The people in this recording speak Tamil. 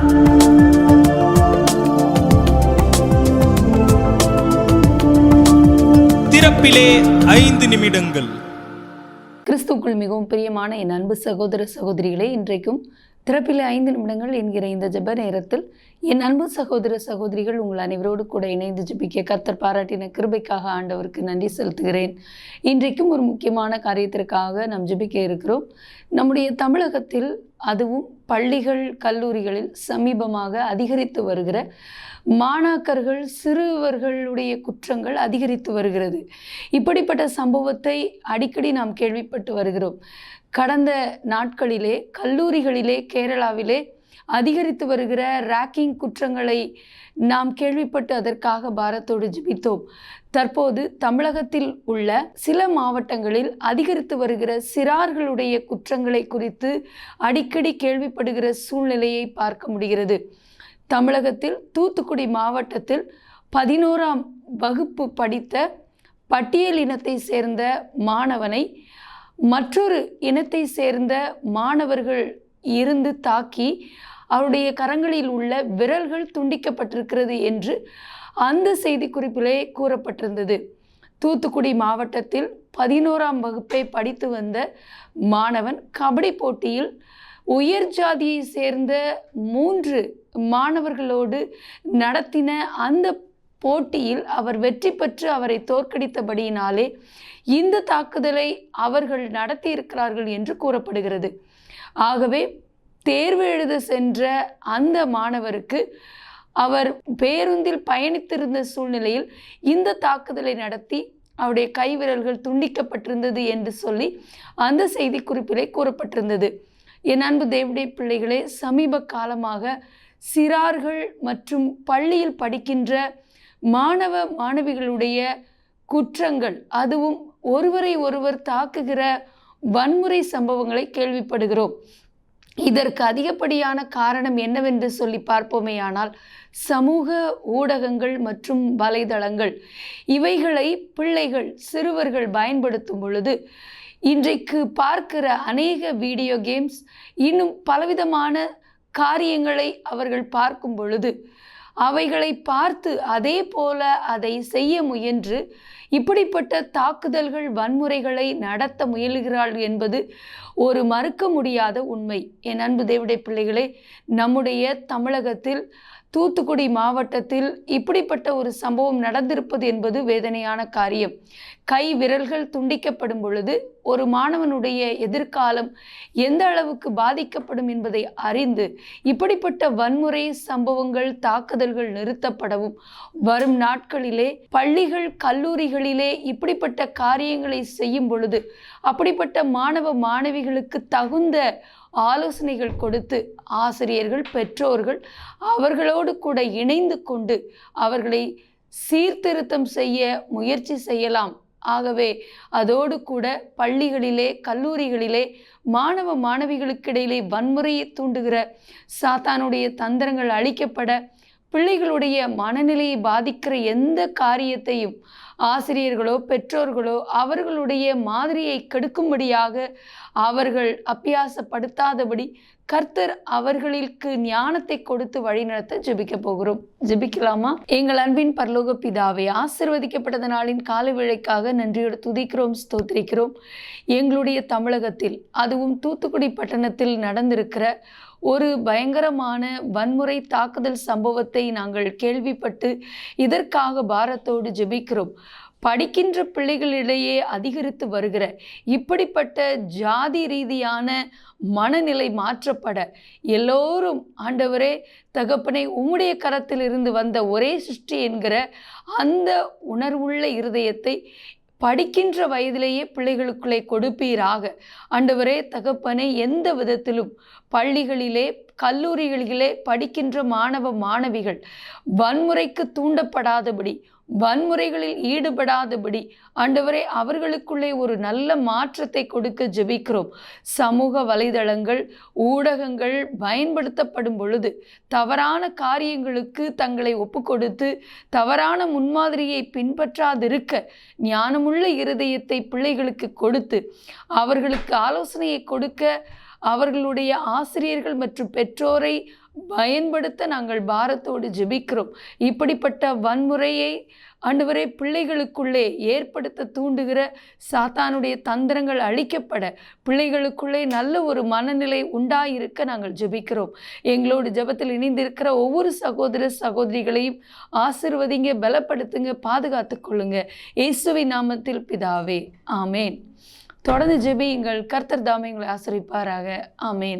திறப்பிலே ஐந்து நிமிடங்கள். கிறிஸ்துக்குள் மிகவும் பிரியமான என் அன்பு சகோதர சகோதரிகளே இன்றைக்கும் திறப்பிலே ஐந்து நிமிடங்கள் என்கிற இந்த ஜெப நேரத்தில் என் அன்பு சகோதர சகோதரிகள் உங்கள் அனைவரோடு கூட இணைந்து ஜெபிக்க கர்த்தர் பாராட்டின கிருபைக்காக ஆண்டவருக்கு நன்றி செலுத்துகிறேன். இன்றைக்கும் ஒரு முக்கியமான காரியத்திற்காக நாம் ஜெபிக்க இருக்கிறோம். நம்முடைய தமிழகத்தில் அதுவும் பள்ளிகள் கல்லூரிகளில் சமீபமாக அதிகரித்து வருகிற மாணாக்கர்கள் சிறுவர்களுடைய குற்றங்கள் அதிகரித்து வருகிறது. இப்படிப்பட்ட சம்பவத்தை அடிக்கடி நாம் கேள்விப்பட்டு வருகிறோம். கடந்த நாட்களிலே கல்லூரிகளிலே கேரளாவிலே அதிகரித்து வருகிற ரேக்கிங் குற்றங்களை நாம் கேள்விப்பட்டு அதற்காக பாரத்தோடு ஜிபித்தோம். தற்போது தமிழகத்தில் உள்ள சில மாவட்டங்களில் அதிகரித்து வருகிற சிறார்களுடைய குற்றங்களை குறித்து அடிக்கடி கேள்விப்படுகிற சூழ்நிலையை பார்க்க முடிகிறது. தமிழகத்தில் தூத்துக்குடி மாவட்டத்தில் பதினோராம் வகுப்பு படித்த பட்டியல் இனத்தை சேர்ந்த மாணவனை மற்றொரு இனத்தை சேர்ந்த மாணவர்கள் இருந்து தாக்கி அவருடைய கரங்களில் உள்ள விரல்கள் துண்டிக்கப்பட்டிருக்கிறது என்று அந்த செய்திக்குறிப்பிலே கூறப்பட்டிருந்தது. தூத்துக்குடி மாவட்டத்தில் பதினோராம் வகுப்பை படித்து வந்த மாணவன் கபடி போட்டியில் உயர் ஜாதியை சேர்ந்த மூன்று மாணவர்களோடு நடத்தின அந்த போட்டியில் அவர் வெற்றி பெற்று அவரை தோற்கடித்தபடியினாலே இந்த தாக்குதலை அவர்கள் நடத்தியிருக்கிறார்கள் என்று கூறப்படுகிறது. ஆகவே தேர்வு எழுத சென்ற அந்த மாணவருக்கு அவர் பேருந்தில் பயணித்திருந்த சூழ்நிலையில் இந்த தாக்குதலை நடத்தி அவருடைய கைவிரல்கள் துண்டிக்கப்பட்டிருந்தது என்று சொல்லி அந்த செய்திக்குறிப்பிலே கூறப்பட்டிருந்தது. என் அன்பு தேவடைய பிள்ளைகளே சமீப காலமாக சிறார்கள் மற்றும் பள்ளியில் படிக்கின்ற மாணவ மாணவிகளுடைய குற்றங்கள் அதுவும் ஒருவரை ஒருவர் தாக்குகிற வன்முறை சம்பவங்களை கேள்விப்படுகிறோம். இதற்கு அதிகப்படியான காரணம் என்னவென்று சொல்லி பார்ப்போமேயானால் சமூக ஊடகங்கள் மற்றும் வலைதளங்கள் இவைகளை பிள்ளைகள் சிறுவர்கள் பயன்படுத்தும் பொழுது இன்றைக்கு பார்க்கிற அநேக வீடியோ கேம்ஸ் இன்னும் பலவிதமான காரியங்களை அவர்கள் பார்க்கும் பொழுது அவைகளை பார்த்து அதே போல அதை செய்ய முயன்று இப்படிப்பட்ட தாக்குதல்கள் வன்முறைகளை நடத்த முயலுகிறாள் என்பது ஒரு மறுக்க முடியாத உண்மை. என் அன்பு தேவிட பிள்ளைகளே நம்முடைய தமிழகத்தில் தூத்துக்குடி மாவட்டத்தில் இப்படிப்பட்ட ஒரு சம்பவம் நடந்திருப்பது என்பது வேதனையான காரியம். கை விரல்கள் துண்டிக்கப்படும் பொழுது ஒரு மாணவனுடைய எதிர்காலம் எந்த அளவுக்கு பாதிக்கப்படும் என்பதை அறிந்து இப்படிப்பட்ட வன்முறை சம்பவங்கள் தாக்குதல்கள் நிறுத்தப்படவும். வரும் நாட்களிலே பள்ளிகள் கல்லூரிகளிலே இப்படிப்பட்ட காரியங்களை செய்யும் பொழுது அப்படிப்பட்ட மாணவ மாணவிகளுக்கு தகுந்த ஆலோசனைகள் கொடுத்து ஆசிரியர்கள் பெற்றோர்கள் அவர்களோடு கூட இணைந்து கொண்டு அவர்களை சீர்திருத்தம் செய்ய முயற்சி செய்யலாம். ஆகவே அதோடு கூட பள்ளிகளிலே கல்லூரிகளிலே மாணவ மாணவிகளுக்கிடையிலே வன்முறையை தூண்டுகிற சாத்தானுடைய தந்திரங்கள் அழிக்கப்பட பிள்ளைகளுடைய மனநிலையை பாதிக்கிற எந்த காரியத்தையும் ஆசிரியர்களோ பெற்றோர்களோ அவர்களுடைய மாதிரியை கெடுக்கும்படியாக அவர்கள் அப்பியாசப்படுத்தாதபடி கர்த்தர் அவர்களுக்கு ஞானத்தை கொடுத்து வழிநடத்த ஜெபிக்க போகிறோம். ஜெபிக்கலாமா? எங்கள் அன்பின் பரலோக பிதாவை ஆசிர்வதிக்கப்பட்டத நாளின் கால விழைக்காக நன்றியோடு துதிக்கிறோம் ஸ்தோத்திரிக்கிறோம். எங்களுடைய தமிழகத்தில் அதுவும் தூத்துக்குடி பட்டணத்தில் நடந்திருக்கிற ஒரு பயங்கரமான வன்முறை தாக்குதல் சம்பவத்தை நாங்கள் கேள்விப்பட்டு இதற்காக பாரத்தோடு ஜெபிக்கிறோம். படிக்கின்ற பிள்ளைகளிடையே அதிகரித்து வருகிற இப்படிப்பட்ட ஜாதி ரீதியான மனநிலை மாற்றப்பட எல்லோரும் ஆண்டவரே தகப்பனை உம்முடைய கரத்திலிருந்து வந்த ஒரே சிருஷ்டி என்கிற அந்த உணர்வுள்ள இருதயத்தை படிக்கின்ற வயதிலேயே பிள்ளைகளுக்குள்ளே கொடுப்பீராக. ஆண்டவரே தகப்பனை எந்த விதத்திலும் பள்ளிகளிலே கல்லூரிகளிலே படிக்கின்ற மாணவ மாணவிகள் வன்முறைக்கு தூண்டப்படாதபடி வன்முறைகளில் ஈடுபடாதபடி ஆண்டவரே அவர்களுக்குள்ளே ஒரு நல்ல மாற்றத்தை கொடுக்க ஜெபிக்கிறோம். சமூக வலைதளங்கள் ஊடகங்கள் பயன்படுத்தப்படும் பொழுது தவறான காரியங்களுக்கு தங்களை ஒப்புக்கொடுத்து தவறான முன்மாதிரியை பின்பற்றாதிருக்க ஞானமுள்ள இருதயத்தை பிள்ளைகளுக்கு கொடுத்து அவர்களுக்கு ஆலோசனையை கொடுக்க அவர்களுடைய ஆசிரியர்கள் மற்றும் பெற்றோரை பயன்படுத்த நாங்கள் பாரத்தோடு ஜெபிக்கிறோம். இப்படிப்பட்ட வன்முறையை ஆண்டவரே பிள்ளைகளுக்குள்ளே ஏற்படுத்த தூண்டுகிற சாத்தானுடைய தந்திரங்கள் அழிக்கப்பட பிள்ளைகளுக்குள்ளே நல்ல ஒரு மனநிலை உண்டாயிருக்க நாங்கள் ஜெபிக்கிறோம். எங்களோடு ஜெபத்தில் இணைந்திருக்கிற ஒவ்வொரு சகோதர சகோதரிகளையும் ஆசிர்வதிங்க பலப்படுத்துங்க பாதுகாத்து கொள்ளுங்க. இயேசுவின் நாமத்தில் பிதாவே ஆமேன். தொடர்ந்து ஜெபியுங்கள். கர்த்தர் தாமே எங்களை ஆசிரிப்பாராக. ஆமேன்.